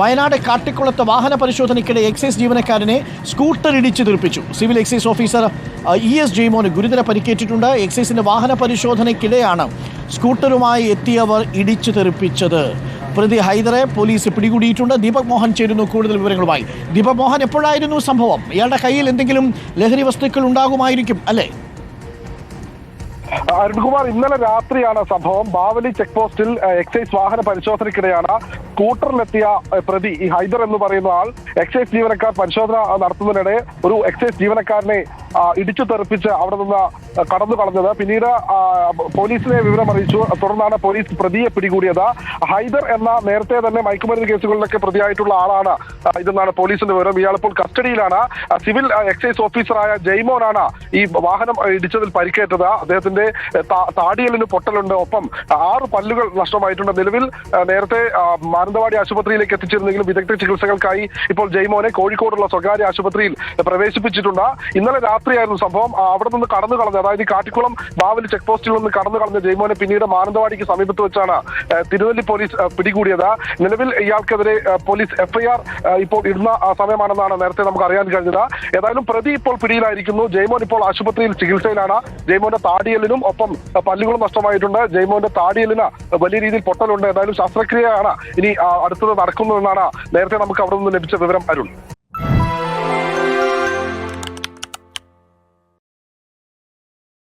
വയനാട് കാട്ടിക്കുളത്ത് വാഹന പരിശോധനയ്ക്കിടെ എക്സൈസ് ജീവനക്കാരനെ സ്കൂട്ടർ ഇടിച്ചു തീർപ്പിച്ചു civil excise officer E S ജെയ്മോന് ഗുരുതര പരിക്കേറ്റിട്ടുണ്ട്. എക്സൈസിന്റെ വാഹന പരിശോധനയ്ക്കിടെയാണ് സ്കൂട്ടറുമായി എത്തിയവർ ഇടിച്ചു തെറിപ്പിച്ചത്. പ്രതി ഹൈദറെ പോലീസ് പിടികൂടിയിട്ടുണ്ട്. ദീപക് മോഹൻ ചേരുന്നു കൂടുതൽ വിവരങ്ങളുമായി. ദീപക് മോഹൻ എപ്പോഴായിരുന്നു സംഭവം? ഇയാളുടെ കയ്യിൽ എന്തെങ്കിലും ലഹരി വസ്തുക്കൾ ഉണ്ടാകുമായിരിക്കും അല്ലേ? അരുൺകുമാർ ഇന്നലെ രാത്രിയാണ് സംഭവം. ബാവലി ചെക്ക് പോസ്റ്റിൽ എക്സൈസ് വാഹന പരിശോധനയ്ക്കിടെയാണ് സ്കൂട്ടറിലെത്തിയ പ്രതി ഈ ഹൈദർ എന്ന് പറയുന്ന ആൾ എക്സൈസ് ജീവനക്കാർ പരിശോധന നടത്തുന്നതിനിടെ ഒരു എക്സൈസ് ജീവനക്കാരനെ ഇടിച്ചു തെറിപ്പിച്ച് അവിടെ നിന്ന് കടന്നു കളഞ്ഞത്. പിന്നീട് പോലീസിനെ വിവരം അറിയിച്ചു. തുടർന്നാണ് പോലീസ് പ്രതിയെ പിടികൂടിയത്. ഹൈദർ എന്ന നേരത്തെ തന്നെ മയക്കുമരുന്ന് കേസുകളിലൊക്കെ പ്രതിയായിട്ടുള്ള ആളാണ് ഇതെന്നാണ് പോലീസിന്റെ വിവരം. ഇയാൾ ഇപ്പോൾ കസ്റ്റഡിയിലാണ് സിവിൽ എക്സൈസ് ഓഫീസറായ ജയ്മോനാണ് ഈ വാഹനം ഇടിച്ചതിൽ പരിക്കേറ്റത്. അദ്ദേഹത്തിന്റെ താടിയലിന് പൊട്ടലുണ്ട്. ഒപ്പം ആറ് പല്ലുകൾ നഷ്ടമായിട്ടുണ്ട്. നിലവിൽ നേരത്തെ മാനന്തവാടി ആശുപത്രിയിലേക്ക് എത്തിച്ചിരുന്നെങ്കിലും വിദഗ്ധ ചികിത്സകൾക്കായി ഇപ്പോൾ ജയ്മോനെ കോഴിക്കോടുള്ള സ്വകാര്യ ആശുപത്രിയിൽ പ്രവേശിപ്പിച്ചിട്ടുണ്ട്. ഇന്നലെ രാത്രിയായിരുന്നു സംഭവം. അവിടെ നിന്ന് കടന്നു കളഞ്ഞത്. അതായത് കാട്ടിക്കുളം ബാവലി ചെക്ക് പോസ്റ്റിൽ നിന്ന് കടന്നു കളഞ്ഞ ജയ്മോനെ പിന്നീട് മാനന്തവാടിക്ക് സമീപത്ത് വെച്ചാണ് തിരുനെല്ലി പോലീസ് പിടികൂടിയത്. നിലവിൽ ഇയാൾക്കെതിരെ പോലീസ് എഫ്ഐആർ ഇപ്പോൾ ഇടുന്ന സമയമാണെന്നാണ് നേരത്തെ നമുക്ക് അറിയാൻ കഴിഞ്ഞത്. ഏതായാലും പ്രതി ഇപ്പോൾ പിടിയിലായിരിക്കുന്നു. ജയ്മോൻ ഇപ്പോൾ ആശുപത്രിയിൽ ചികിത്സയിലാണ്. ജയ്മോന്റെ താടിയലിനും ഒപ്പം പല്ലുകളും നഷ്ടമായിട്ടുണ്ട്. ജയ്മോന്റെ താടിയലിന് വലിയ രീതിയിൽ പൊട്ടലുണ്ട്. ഏതായാലും ശസ്ത്രക്രിയയാണ് ഇനി ആ, നടക്കുന്നു എന്നാണ് നേരത്തെ നമുക്ക് അവിടെ നിന്ന് ലഭിച്ച വിവരം അരുൺ.